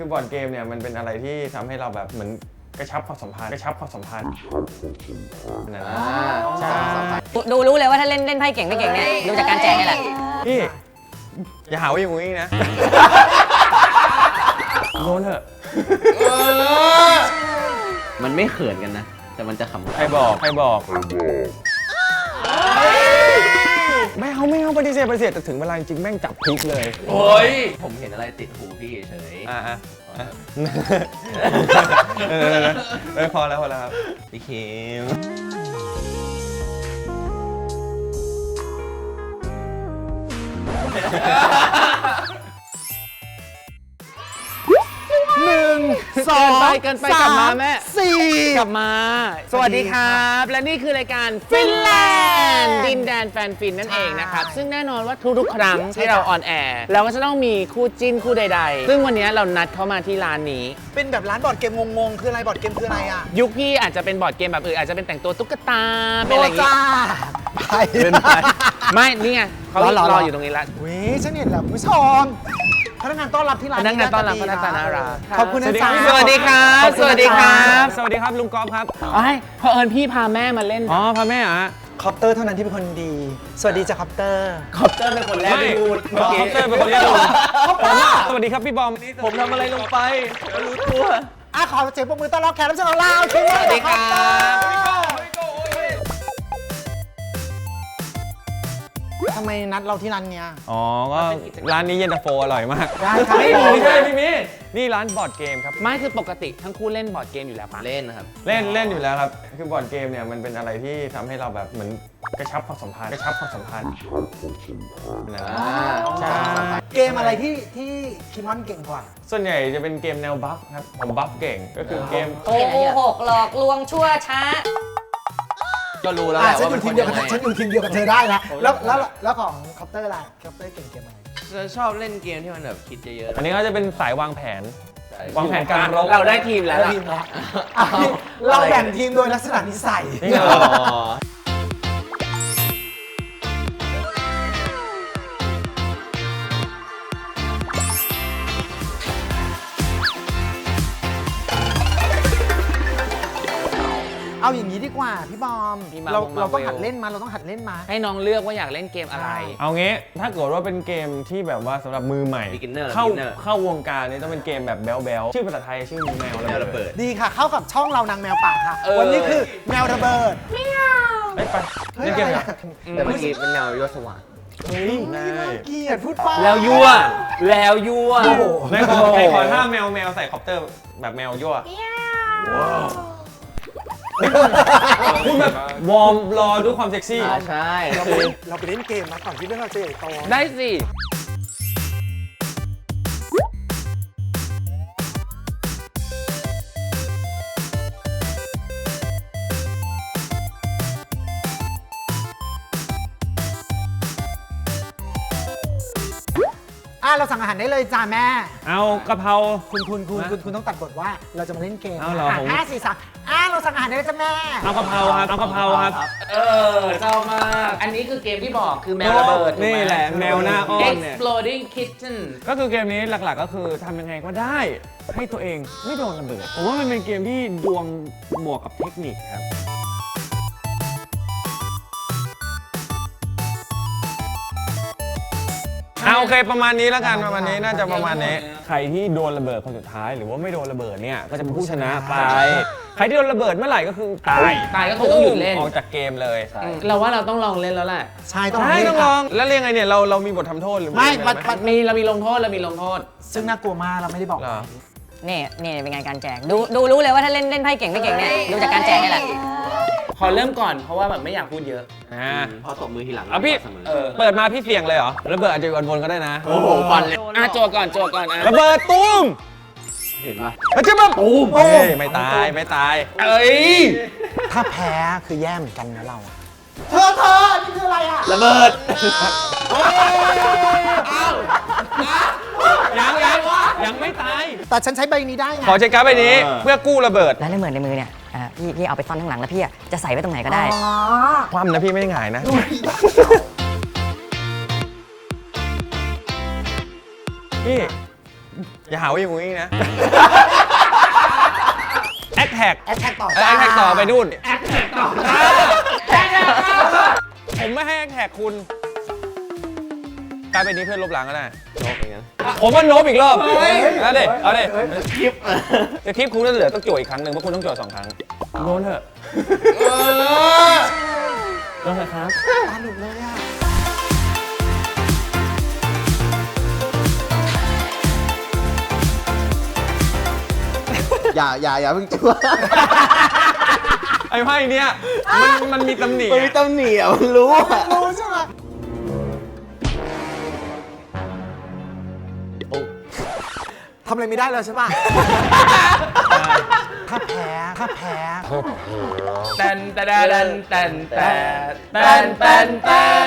คือบอร์ดเกมเนี่ยมันเป็นอะไรที่ทำให้เราแบบเหมือนกระชับความสัมพันธ์กระชับความสัมพันธ์นะใช่ดูรู้เลยว่าถ้าเล่นเล่นไพ่เก่งไม่เก่งเนี่ยดูจากการแจกนี่แหละพี่อย่าหาว่าอย่างงี้นะโดนเถอะมันไม่เขินกันนะ แต่มันจะขำใครบอกใครบอก ไม่เอาไม่เอาปฏิเสธปฏิเสธแต่ถึงเวลาจริงๆแม่งจับพลิกเลย โอ้ยผมเห็นอะไรติดหูพี่เฉยอะอะอะเออเออพอแล้วพอแล้วครับพี่คิม สองไปเกินไปกลับมาแม่ สี่ กลับมา สวัสดีครับ และนี่คือรายการฟินแลนด์ดินแดนแฟนฟินนั่นเองนะครับ ซึ่งแน่นอนว่าทุกๆครั้งที่เราออนแอร์เราก็จะต้องมีคู่จิ้นคู่ใด ๆ ซึ่งวันนี้เรานัดเข้ามาที่ร้านนี้ เป็นแบบร้านบอร์ดเกมงงๆ คืออะไรบอร์ดเกมคืออะไรอะ ยุคพี่อาจจะเป็นบอร์ดเกมแบบอื่นอาจจะเป็นแต่งตัวตุ๊กตาเป็นอะไรอย่างงี้ไปเป็นไปไม่ นี่ไงเขารอรอรออยู่ตรงนี้แล้ววิฉันเห็นแล้วคุณผู้ชม พนักงานต้อนรับที่ร้านพนักงานต้อนรับดีพนักงานน่ารักขอบคุณนะจ๊ะสวัสดีครับขอณนะสวัสดีครับ สวัสดีครับลุงกอล์ฟครับไอ้ยเผอิญพี่พาแม่มาเล่น อ๋อพ่อแม่เหรอฮะคอปเตอร์เท่านั้นที่เป็นคนดี สวัสดีจ้ะคอปเตอร์ คอปเตอร์เป็นคนแรกไม่ที่พูดคอปเตอร์เป็นคนเรียกลุงผมสวัสดีครับพี่บอม ผมทำอะไรลงไปผมรู้ตัวอะขอเสียงปรบมือต้อนรับแขกรับเชิญของเราชื่อว่าสวัสดีครับำไมนัดเราที่ร้านเนี้ย อ๋อ ก็ร้านนี้เย็นตาโฟอร่อยมากได้ครับ ไม่มีไม่ใช่พี่มีนี่ร้านบอร์ดเกมครับ ไม่คือปกติทั้งคู่เล่นบอร์ดเกมอยู่แล้วปะเล่นนะครับ เล่นเล่นอยู่แล้วครับ คือบอร์ดเกมเนี่ยมันเป็นอะไรที่ทำให้เราแบบเหมือนกระชับความสัมพันธ์กระชับความสัมพันธ์นะใช่ เกมอะไรที่ที่คิมอนเก่งกว่า ส่วนใหญ่จะเป็นเกมแนวบัฟครับ ผมบัฟเก่ง ก็คือเกม โกหกหลอกลวงชั่วช้า ก็รู้แล้วอะแหละฉันว่าอเป็นยู่คทีมนเดียวกับเธอฉันอยู่ทีมเดียวกับเธอได้นะแล้วแล้วแล้วของคอปเตอร์ล่ะคอปเตอร์เก่งเกมอะไรจะชอบเล่นเกมที่มันแบบคิดเยอะอันนี้ก็จะเป็นสายวางแผน วางแผนการรบ เราได้ทีมแล้วแล้วล่ะ ทีมละอะเราแบ่งทีมโดยลักษณะนิสัย นี่เหรอเอ ว่าพี่บอมพี่บอมเรามาเราต้องเวล หัดเล่นมาเราต้องหัดเล่นมา ให้น้องเลือกว่าอยากเล่นเกมอะไร เอางี้ถ้าเกิดว่าเป็นเกมที่แบบว่าสำหรับมือใหม่ Beginner เข้า Beginner เข้าวงการนี้ต้องเป็นเกมแบบแบ๊วๆชื่อภาษาไทยชื่อแมวระเบิด ดีค่ะ เข้ากับช่องเรานางแมวป่าค่ะ เออ วันนี้คือแมวระเบิดเฮ้ยไปเล่นเกมเหรอแต่เมื่อกี้เป็นแนวยศสว่างเฮ้ยได้เกลียดพูดป้าแล้วยั่ว แล้วยั่วโอ้โหในขอในขอท่าแมวแมวใส่คอปเตอร์แบบแมวยั่ว พูดแบบวอร์มรอด้วยความเซ็กซี่ อ่าใช่เราคืไปอเราไปเล่นเกมมาก่อนที่เรื่องเราจะใหญ่โต ได้สิ เราสั่งอาหารได้เลยจ้าแม่ เอากะเพรา คุณคุณคุณคุณคุณต้องตัดบทว่าเราจะมาเล่นเกมเอาเหรออะผม ห้าสี่สามอะเราสั่งอาหารได้เลยจ้าแม่ เอากะเพราครับเอากะเพราครับ เออเจ้ามาก อันนี้คือเกมที่บอกคือแมวระเบิดถูกไม นี่แหละแมวหน้าอ้อนเนี่ย Exploding Kitchen ก็คือเกมนี้หลักๆ ก็คือทำยังไงก็ได้ ให้ตัวเองไม่โดนระเบิดผมว่ามันเป็นเกมที่ดวงบวกกับเทคนิคครับ อาโอเคประมาณนี้แล้วกันประมาณนี้น่าจะประมาณนี้ ใครที่โดนระเบิดคนสุดท้ายหรือว่าไม่โดนระเบิดเนี่ยก็จะเป็นผู้ชนะไป ใครที่โดนระเบิดเมื่อไหร่ก็คือตายตายก็คือต้องหยุดเล่น ออกจากเกมเลยเราว่าเราต้องลองเล่นแล้วแหละใช่ต้องใช่เล่นต้องคลรับองแล้วเรียกไงเนี่ยเราเรามีบททำโทษหรือไม่อะรปัดหปัดมีเรามีลงโทษเรามีลงโทษ ซึ่งน่ากลัวมากเราไม่ได้บอก เหรอนี่นี่เป็นไงการแจก ดูดูรู้เลยว่าถ้าเล่นเล่นไพ่เก่งไม่เก่งเนี่ยดูจากการแจกนี่แหละ ขอเริ่มก่อนเพราะว่าแบบไม่อยากพูดเยอะ อ่า พอตบมือทีหลังเอาพี่เออเปิดมาพี่เสี่ยงเลยเหรอระเบิดอาจจะอยู่อันบนก็ได้นะโอ้โหบอลเลยอะโจก่อนโจก่อนอะระเบิดตุ้มเห็นปะแล้วจะมาตุ้มเฮ้ยไม่ตายไม่ตาย เอ้ยถ้าแพ้คือแย่เหมือนกันนะเราอะเธอเธอนี่คืออะไรอะระเบิดยังยังยังไม่ตาย แต่ฉันใช้ใบนี้ได้ไงขอเช็คการ์ดใบนี้เพื่อกู้ระเบิด แล้วในมือในมือเนี่ย อ่าพี่พี่เอาไปซ่อนข้างหลังแล้วพี่อะจะใส่ไว้ตรงไหนก็ได้คว่ำนะพี่ไม่ได้หงายนะ พี่ อย่าหาว่าอย่างงี้นะ แอคแท็กแอดแท็กต่อแอคแท็กต่อไปนู่นแอคแท็กต่อผมไม่ให้แอคแท็กคุณกลายเป็นนี้เพื่อนลบหลังก็ได้โนบอย่างนั้นผมว่าโนบอีกรอบเอาดิเอาดิคลิปจะคลิปคุณจะเหลือต้องโจทย์อีกครั้งหนึ่งเพราะคุณต้องโจทย์สองครั้งโดนเถอะโดนเถอะครับตาหลุดเลยอะอย่าอย่าอย่าเพิ่งจั่วไอ้ไพ่เนี่ยมันมันมีตำหนิมันมีตำหนิอะมันรู้อะรู้ อะไรไม่ได้เลยใช่ป่ะ ถ้าแพ้ ถ้าแพ้แตนแตนแตนแตนแตนแตนแตน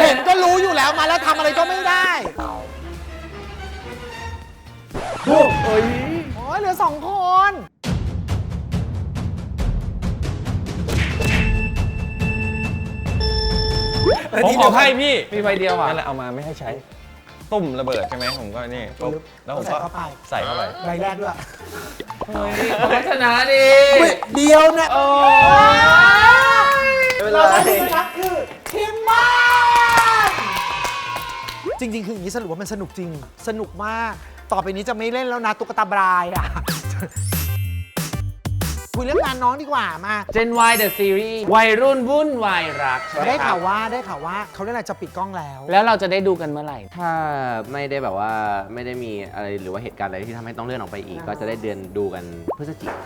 เห็นก็รู้อยู่แล้วมาแล้วทำอะไรก็ไม่ได้โอ้ยโอ้ยเหลือสองคน ผมขอไพ่พี่ มีใบเดียวอะนั่นแหละเอามาไม่ให้ใช้ ตุ่มระเบิดใช่ไหมผมก็นี่ปุ๊บแล้วผมก็ใส่เข้าไปใส่เข้าไปใบแรกด้วยพัฒนาดิเดียวนะโอ้เราได้ผู้ชนะคือทีมบ้านจริง ๆ คืออย่างนี้สรุปว่ามันสนุกจริง สนุกมาก ต่อไปนี้จะไม่เล่นแล้วนะตุ๊กตาบรายอะ คุยเรื่องงานน้องดีกว่ามาเจน Y The Series วัยรุ่นวุ่นวายรักได้ข่าวว่าได้ข่าวว่าเขาเรื่องอะไรจะปิดกล้องแล้ว แล้วเราจะได้ดูกันเมื่อไหร่ ถ้าไม่ได้แบบว่าไม่ได้มีอะไรหรือว่าเหตุการณ์อะไรที่ทำให้ต้องเลื่อนออกไปอีก ก็จะได้เดือนดูกันพฤศจิกา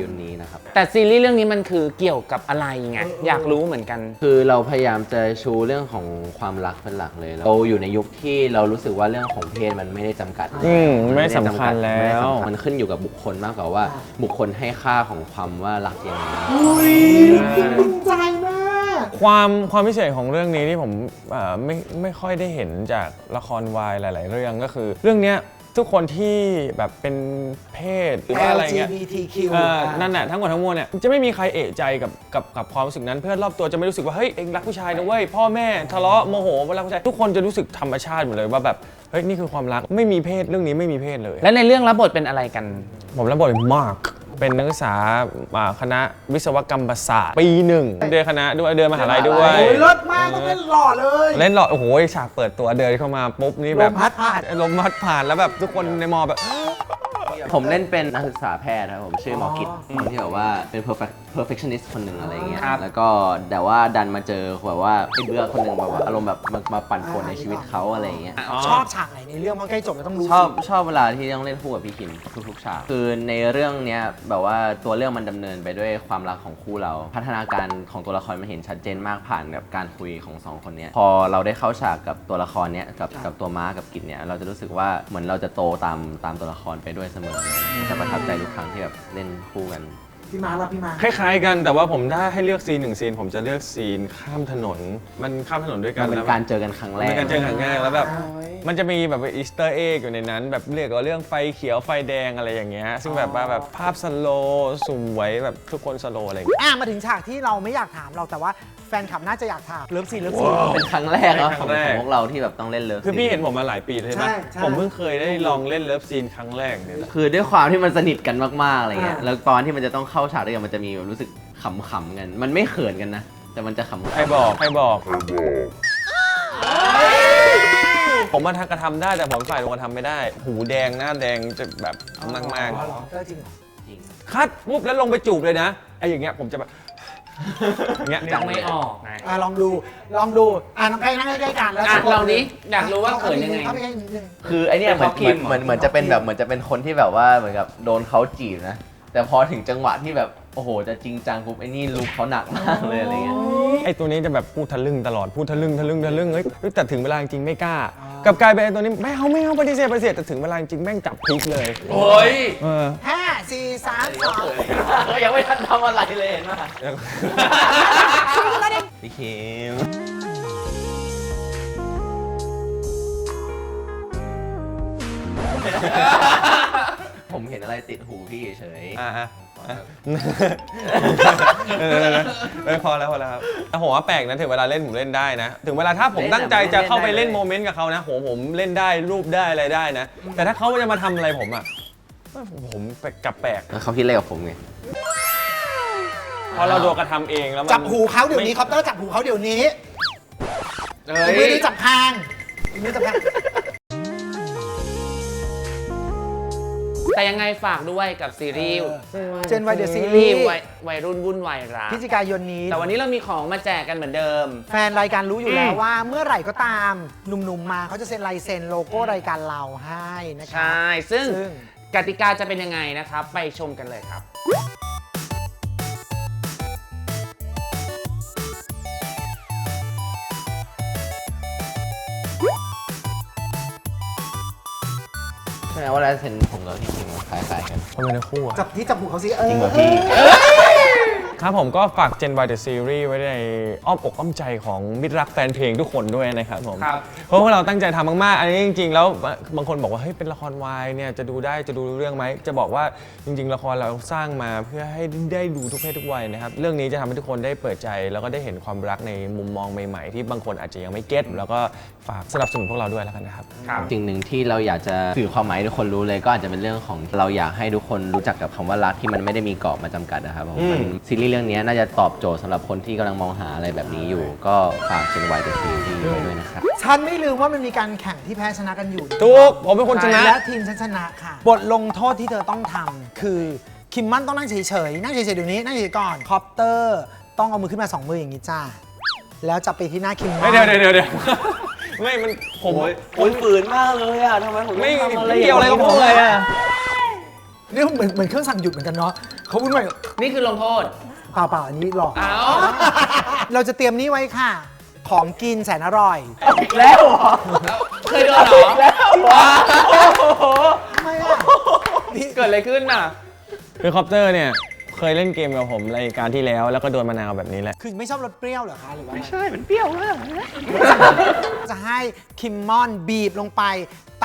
ยนนี้นะครับ แต่ซีรีส์เรื่องนี้มันคือเกี่ยวกับอะไรไงอยากรู้เหมือนกัน คือเราพยายามจะชูเรื่องของความรักเป็นหลักเลยเราอยู่ในยุคที่เรารู้สึกว่าเรื่องของเพศมันไม่ได้จำกัดอืมนไม่สำคัญไม่ได้แล้วสำคัญมันขึ้นอยู่กับบุคคลมากกว่าว่า บุคคลให้ค่าของความว่ารักยังไงภูมิใจมาก ความความพิเศษของเรื่องนี้ที่ผมเอ่อไม่ไม่ค่อยได้เห็นจากละครวายหลาย ๆ เรื่องก็คือ เรื่องเนี้ย ทุกคนที่แบบเป็นเพศหรือว่าอะไรเงี้ย LGBTQ เอ่อนั่นแหละทั้งหมดทั้งมวลเนี่ยจะไม่มีใครเอะใจกับกับกับความรู้สึกนั้นเพื่อนรอบตัวจะไม่รู้สึกว่าเฮ้ยเองรักผู้ชายนะเว้ยพ่อแม่ทะเลาะโมโหเวลาผู้ชายทุกคนจะรู้สึกธรรมชาติหมดเลยว่าแบบเฮ้ยนี่คือความรักไม่มีเพศเรื่องนี้ไม่มีเพศเลยและในเรื่องรับบทเป็นอะไรกัน ผมรับบทเป็นมาร์ค เป็นนักศึกษาอ่าคณะวิศวกรรมศาสตร์ปีหนึ่งเดินคณะด้วยเดินมหาลัยด้วย โอ้ยเลิศมากต้องเป็นหล่อเลย เล่นหล่อโอ้โหฉากเปิดตัวเดินเข้ามาปุ๊บนี่แบบลมพัดผ่าน ลมพัดผ่านแล้วแบบทุกคนในมอแบบ ผมเล่นเป็นนักศึกษาแพทย์ครับผมชื่อหมอกิตคนที่แบบว่าเป็น perfect perfectionist คนหนึ่งอะไรเงี้ยครับ แล้วก็แต่ว่าดันมาเจอแบบว่าไอ้เบื่อคนหนึ่งแบบว่าอารมณ์แบบมามาปั่นป่วนในชีวิตเขาอะไรเงี้ย ชอบฉากไหนในเรื่องเพราะใกล้จบแล้วต้องรู้ชอบชอบเวลาที่ต้องเล่นคู่กับพี่คิมทุกๆฉากคือในเรื่องเนี้ยแบบว่าตัวเรื่องมันดำเนินไปด้วยความรักของคู่เรา พัฒนาการของตัวละครมันเห็นชัดเจนมากผ่านกับการคุยของสองคนเนี้ยพอเราได้เข้าฉากกับตัวละครเนี้ยกับกับตัวม้ากับกิจเนี้ยเราจะรู้สึกว่าเหมือนเราจะโตตามตามตัวละครไปด้วยเสมอแต่ประทับใจทุกครั้งที่แบบเล่นคู่กัน พี่มาแล้วพี่มาคล้ายๆกันแต่ว่าผมถ้าให้เลือกซีนหนึ่งซีนผมจะเลือกซีนข้ามถนน มันข้ามถนนด้วยกัมันนเป็นแล้ว การเจอกันครั้งแรมันกเป็นการเจอครั้งแรกแล้วแบบ มันจะมีแบบอีสเตอร์เอ็กอยู่ในนั้น แบบเรียกว่าเรื่องไฟเขียวไฟแดงอะไรอย่างเงี้ย ซึ่งแบบว่าแบบภาพสโลว์สวยแบบทุกคนสโลว์อะไรอย่างเงี้ย อะมาถึงฉากที่เราไม่อยากถามเราแต่ว่าแฟนคลับน่าจะอยากถามเลิฟซีนเลิฟซีนเป็นครั้งแรกเนอะเป็นคขรั้องงแรก ของพวกเราที่แบบต้องเล่นเลิฟคือพี่ซีเห็นผมมาหลายปีเลยใช่ไหมใช่ใช่ ผมเพิ่งเคยได้ลองเล่นเลิฟซีนครั้งแรกเนี่ยแหละ คือด้วยความที่มันสนิทกันมากๆอะไรเงี้ย อ่า แล้วตอนที่มันจะต้องเข้าฉากด้วยกันมันจะมีแบบรู้สึกขำๆกัน มันไม่เขินกันนะ แต่มันจะขำๆ ใครบอกใครบอก ผมมาทำกระทำได้แต่ผมฝ่ายลงกระทำไม่ได้ หูแดงหน้าแดงจะแบบมากอ๋อเหรอเออจริงเหรอจริงๆคัดปุ๊บแล้วลงไปจูบเลยนะไอ้อย่างเงี้ยผมจะแบบ อย่างเงี้ยยังไม่ออกไงอะลองดู ลองดู อะน้องใกล้นั่งใกล้ๆกันแล้วอะลองดิอยากรู้ว่าเขินยังไง เข้าไปใกล้นิดนึง คือไอเนี้ยเหมือนเป็นเพราะคิมเหมือนเหมือนจะเป็นแบบเหมือนจะเป็นคนที่แบบว่าเหมือนกับโดนเขาจีบนะ แต่พอถึงจังหวะที่แบบโอ้โห จะจริงจังปุ๊บไอ้นี่ลุกเขาหนักมากเลยอะไรเงี้ยไอ้ตัวนี้จะแบบพูดทะลึ่งตลอดพูดทะลึ่งทะลึ่งทะลึ่งเฮ้ยเฮ้ยแต่ถึงเวลาจริงๆไม่กล้ากลับกลายเป็นไอ้ตัวนี้ไม่เอาไม่เอาปฏิเสธปฏิเสธแต่ถึงเวลาจริงๆแม่งจับพลิกเลยโอ้ยเออ ห้าสี่สามสองยังไม่ทันทำอะไรเลยเห็นไหมพี่คิม ผมเห็นอะไรติดหูพี่เฉยๆอ่าฮะเออเออพอแล้วพอแล้วครับแต่ผมว่าแปลกนะถึงเวลาเล่นผมเล่นได้นะ ถึงเวลาถ้าผมตั้งใจจะเข้าไปเล่นโมเมนต์กับเขานะผมผมเล่นได้รูปได้อะไรได้นะ แต่ถ้าเขาจะมาทำอะไรผมอะผมกลับแปลกแล้วเขาคิดอะไรกับผมไง เพราะเราโดนกระทำเองแล้วมันจับหูเขาเดี๋ยวนี้คอปเตอร์จับหูเขาเดี๋ยวนี้มือนี้จับคางมือนี้จับคาง แต่ยังไงฝากด้วยกับซีรีส์เจนวายเดอะซีซีรีรีส์ส์วัยวัยรุ่นวุ่นวายรักพฤศจิกายนนี้ แต่วันนี้เรามีของมาแจกกันเหมือนเดิม แฟนรายการรู้อยู่แล้วว่าเมื่อไหร่ก็ตามหนุ่มๆมาเขาจะเซ็นลายเซ็นโลโก้รายการเราให้นะคใชรับ่ ซึ่งซึ่ง กติกาจะเป็นยังไงนะครับ ไปชมกันเลยครับ ช่ไหมว่าลายเซ็นผมกับพี่คิมคล้ายๆกัน ทำไมนะคู่อะจับที่จับหูเขาสิเอจริงอเหรอพี่ ครับผมก็ฝาก Gen Y The Series ไว้ในอ้อมอกอ้อมใจของมิตรรักแฟนเพลงทุกคนด้วยนะครับผมครับ เพราะว่าเราตั้งใจทำมากๆ อันนี้จริง ๆ แล้วบางคนบอกว่าเฮ้ยเป็นละครวายเนี่ยจะดูได้จะดูรู้เรื่องไหม จะบอกว่าจริง ๆ ละครเราสร้างมาเพื่อให้ได้ดูทุกเพศทุกวัยนะครับเรื่องนี้จะทำให้ทุกคนได้เปิดใจ แล้วก็ได้เห็นความรักในมุมมองใหม่ๆ ที่บางคนอาจจะยังไม่เก็ตแล้วก็ฝากสนับสนุนพวกเราด้วยแล้วกันนะครับสิ่งหนึ่งที่เราอยากจะสื่อความหมายให้ทุกคนรู้เลยก็อาจจะเป็นเรื่องของเราอยากให้ทุกคนรู้จักกับคำว่ารักที่มันไม่ได้มีกรอบมาจำกัดนะครับผมอืมมันซีรีส์เรื่องนี้น่าจะตอบโจทย์สำหรับคนที่กำลังมองหาอะไรแบบนี้อยู่ ก็ฝากเจนไวเดอะซีรีส์ไว้ด้วยนะครับ ฉันไม่ลืมว่ามันมีการแข่งที่แพ้ชนะกันอยู่ถูกผมเป็นคนชนะ และทีมฉันชนะค่ะ บทลงโทษที่เธอต้องทำคือคิมมั่นต้องนั่งเฉยๆ นั่งเฉยๆเดี๋ยวนี้ นั่งเฉยๆก่อน คอปเตอร์ ต้องเอามือขึ้นมาสองมืออย่างนี้จ้า แล้วจับไปที่หน้าคิมมั่นเดี๋ยวเดี๋ยวเดี๋ยวเดี๋ยวไม่มันผมโอ้ยฝืนมากเลยอะทำไมผมไม่ไม่เกี่ยวอะไรกับผมเลยอะนี่เหมือนเหมือนเครื่องสั่งหยุดเหมือนกันเนาะเขาพูดว่านี่คือลงโทษ เปล่าๆอันนี้หลอกอ้าว เราจะเตรียมนี่ไว้ค่ะ ของกินแสนอร่อย แล้วเหรอเคยโดนเหรอทำไมอะ เกิดอะไรขึ้นน่ะคือคอปเตอร์เนี่ย เคยเล่นเกมกับผมรายการที่แล้วแล้วก็โดนมะนาวแบบนี้แหละ คือไม่ชอบรสเปรี้ยวเหรอคะหรือว่าไม่ใช่ มันเปรี้ยวมากจะให้คิมมอนบีบลงไป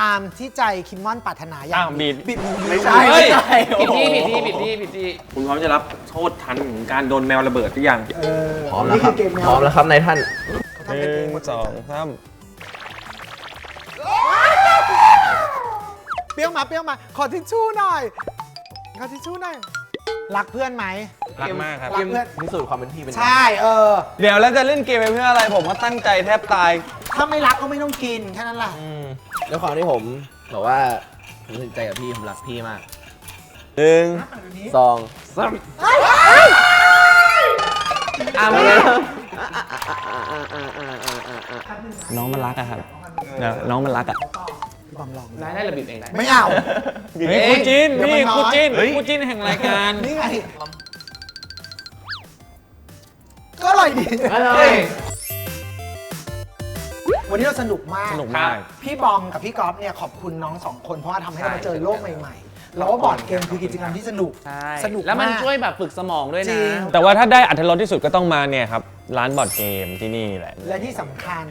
ตามที่ใจคิมมอนปรารถนาอย่างอ้าวบีบ บีบไม่ใช่เฮ้ยผิดที่ผิดที่ผิดที่ผิดที่คุณพร้อมจะรับโทษทันของการโดนแมวระเบิดหรือยังเออพร้อมแล้วครับนี่เกมแนพร้อมแล้วครับนายท่านเขาหทำกันเอนึ่งงหมดสองสามเปรี้ยวมาเปรี้ยวมา ขอทิชชู่หน่อย ขอทิชชู่หน่อย รักเพื่อนไหม รักมากครับ รักเพื่อน พิสูจน์ความเป็นพี่เป็นน้องใช่ เออ เดี๋ยวแล้วจะเล่นเกมไปเพื่ออะไร ผมก็ตั้งใจแทบตาย ถ้าไม่รักก็ไม่ต้องกินแค่นั้นแหละด้วยความที่ผมบอกว่าผมสนใจกับพี่ผมรักพี่มากหนึ่งสองสามอะมาเลยน้องมันรักอะครับเดี๋ยวน้องมันรักอะ พี่บอมลองได้ได้ระบีบเองได้ไม่เอา เฮ้ยคู่จิ้นเดี๋ยวพี่มันน้อย คู่จิ้นคู่จิ้นแห่งรายการ นี่ไง ก็อร่อยดีอร่อยวันนี้เราสนุกมากสนุกมากพี่บอมกับพี่กอล์ฟเนี่ยขอบคุณน้องสองคนเพราะว่าทำให้เรามาเจอโลกใหม่ๆ แล้วว่าบอร์ดเกมคือกิจกรรมที่สนุก ใช่สนุกแล้วมันมาก ช่วยแบบฝึกสมองด้วยจนะริงแต่ว่าถ้าได้อัธรสที่สุดก็ต้องมาเนี่ยครับ ร้านบอร์ดเกมที่นี่แหละ และที่สำคัญ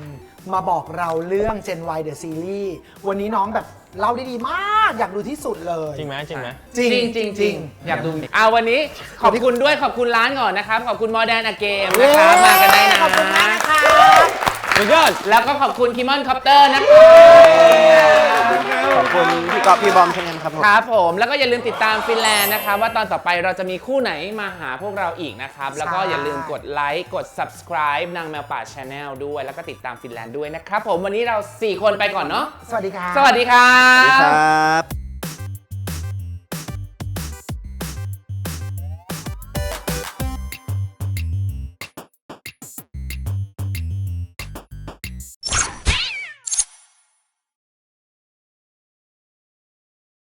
มาบอกเราเรื่อง Gen Y The Series วันนี้น้องแบบเล่าได้ดีมาก อยากดูที่สุดเลย จริงไหมจริงไหม จริงจริงจริงจริงอยากดูเอาวันนี้ขอบคุณด้วยขอบคุณร้านก่อนนะครับ ขอบคุณ Modern a Game นะครับ มากันได้นะ ขอบคุณมากนะคะ สุดยอดแล้วก็ขอบคุณคิมอนคอปเตอร์นะครับขอบคุณพี่กอล์ฟพี่บอมเช่นกันครับผมครับผมแล้วก็อย่าลืมติดตามฟินแลนด์นะครับว่าตอนต่อไปเราจะมีคู่ไหนมาหาพวกเราอีกนะครับ แล้วก็อย่าลืมกดไลค์กด subscribe นางแมวป่า Channel ด้วย แล้วก็ติดตามฟินแลนด์ด้วยนะครับผมวันนี้เรา 4 คนไปก่อนเนาะสวัสดีค่ะสวัสดีครับครับ